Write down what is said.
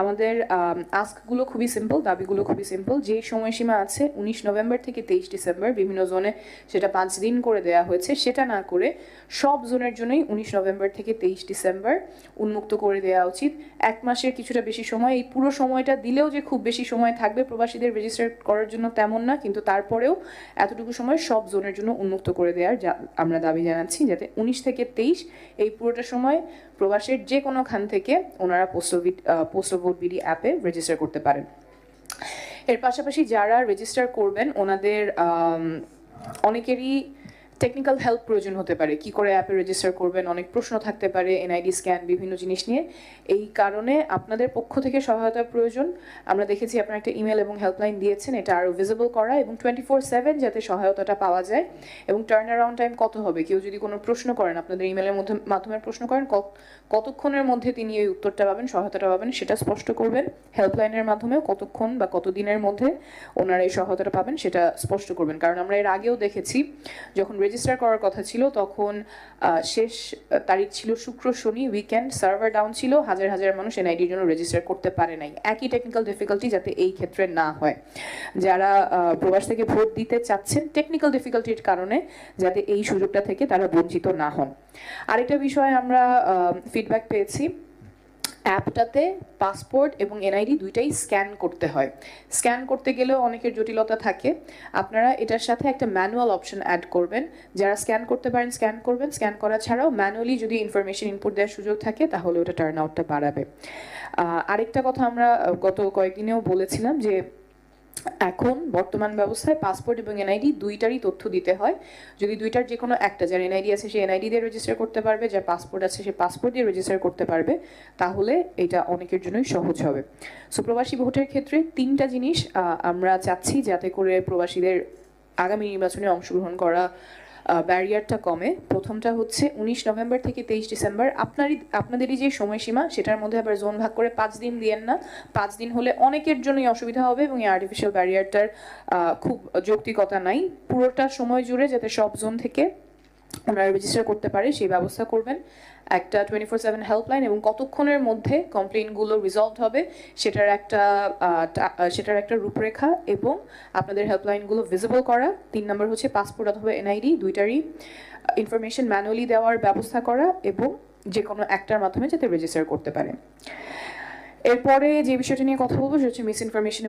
আমাদের আস্কগুলো খুবই সিম্পল দাবিগুলো খুবই সিম্পল যে সময়সীমা আছে, উনিশ নভেম্বর থেকে তেইশ ডিসেম্বর, বিভিন্ন জোনে সেটা পাঁচ দিন করে দেওয়া হয়েছে। সেটা না করে সব জোনের জন্যই উনিশ নভেম্বর থেকে তেইশ ডিসেম্বর উন্মুক্ত করে দেওয়া উচিত। এক মাসের কিছুটা বেশি সময়, এই পুরো সময়টা দিলেও যে খুব বেশি সময় থাকবে প্রবাসীদের রেজিস্টার করার জন্য তেমন না, কিন্তু তারপরেও এতটুকু সময় সব জোনের জন্য উন্মুক্ত করে দেওয়ার আমরা দাবি জানাচ্ছি, যাতে উনিশ থেকে তেইশ এই পুরোটা সময় প্রবাসের যে কোনো খান থেকে ওনারা পোস্টাল পোস্টাল ভোট বিডি অ্যাপে রেজিস্টার করতে পারেন। এর পাশাপাশি যারা রেজিস্টার করবেন ওনাদের অনেকেরই টেকনিক্যাল হেল্প প্রয়োজন হতে পারে। কি করে অ্যাপে রেজিস্টার করবেন? অনেক প্রশ্ন থাকতে পারে এনআইডি স্ক্যান বিভিন্ন জিনিস নিয়ে। এই কারণে আপনাদের পক্ষ থেকে সহায়তার প্রয়োজন। আমরা দেখেছি আপনারা একটা ইমেল এবং হেল্পলাইন দিয়েছেন, এটা আরও ভিজিবল করা এবং টোয়েন্টি ফোর সেভেন যাতে সহায়তাটা পাওয়া যায়। এবং টার্ন অ্যারাউন্ড টাইম কত হবে? কেউ যদি কোনো প্রশ্ন করেন, আপনাদের ইমেলের মধ্যে মাধ্যমে প্রশ্ন করেন, কত- কতক্ষণের মধ্যে তিনি এই উত্তরটা পাবেন, সহায়তাটা পাবেন, সেটা স্পষ্ট করবেন। হেল্পলাইনের মাধ্যমে কতক্ষণ বা কতদিনের মধ্যে ওনারা এই সহায়তাটা পাবেন, সেটা স্পষ্ট করবেন। কারণ আমরা এর আগেও দেখেছি, যখন রেজিস্টার করার কথা ছিল, তখন শেষ তারিখ ছিল শুক্র, শনি উইকেন্ড সার্ভার ডাউন ছিল, হাজার হাজার মানুষ এনআইডির জন্য রেজিস্টার করতে পারে নাই। একই টেকনিক্যাল ডিফিকাল্টি যাতে এই ক্ষেত্রে না হয়। যারা প্রবাস থেকে ভোট দিতে চাচ্ছেন টেকনিক্যাল ডিফিকাল্টির কারণে যাতে এই সুযোগটা থেকে তারা বঞ্চিত না হন। আরেকটা বিষয়ে আমরা ফিডব্যাক পেয়েছি। অ্যাপটাতে পাসপোর্ট এবং এনআইডি দুইটাই স্ক্যান করতে হয়। স্ক্যান করতে গেলেও অনেকের জটিলতা থাকে। আপনারা এটার সাথে একটা ম্যানুয়াল অপশন অ্যাড করবেন। যারা স্ক্যান করতে পারেন, স্ক্যান করবেন। স্ক্যান করা ছাড়াও ম্যানুয়ালি যদি ইনফরমেশন ইনপুট দেওয়ার সুযোগ থাকে, তাহলে ওটা টার্ন আউটটা বাড়াবে। আরেকটা কথা আমরা গত কয়েকদিনেও বলেছিলাম যে এখন বর্তমান ব্যবস্থায় পাসপোর্ট এবং এনআইডি দুইটারই তথ্য দিতে হয়। যদি দুইটার যে কোনো একটা, যার এনআইডি আছে সে এনআইডি দিয়ে রেজিস্টার করতে পারবে, যার পাসপোর্ট আছে সে পাসপোর্ট দিয়ে রেজিস্টার করতে পারবে, তাহলে এটা অনেকের জন্যই সহজ হবে। সো প্রবাসী ভোটের ক্ষেত্রে তিনটা জিনিস আমরা চাচ্ছি যাতে করে প্রবাসীদের আগামী নির্বাচনে অংশগ্রহণ করা ব্যারিয়ারটা কমে। প্রথমটা হচ্ছে উনিশ নভেম্বর থেকে তেইশ ডিসেম্বর। আপনারই, আপনাদেরই যে সময়সীমা, সেটার মধ্যে আবার জোন ভাগ করে পাঁচ দিন দিয়েন না। পাঁচ দিন হলে অনেকের জন্যই অসুবিধা হবে এবং এই আর্টিফিশিয়াল ব্যারিয়ারটার খুব যৌক্তিকতা নাই। পুরোটা সময় জুড়ে যাতে সব জোন থেকে ওনারা রেজিস্টার করতে পারে, সেই ব্যবস্থা করবেন। একটা টোয়েন্টি ফোর সেভেন হেল্পলাইন এবং কতক্ষণের মধ্যে কমপ্লেনগুলো রিজলভ হবে, সেটার একটা সেটার একটা রূপরেখা এবং আপনাদের হেল্পলাইনগুলো ভিজিবল করা। তিন নম্বর হচ্ছে পাসপোর্ট অথবা এনআইডি দুইটারই ইনফরমেশন ম্যানুয়ালি দেওয়ার ব্যবস্থা করা এবং যে কোনো একটার মাধ্যমে যাতে রেজিস্টার করতে পারে। এরপরে যে বিষয়টা নিয়ে কথা বলব, সেটা হচ্ছে মিস ইনফরমেশন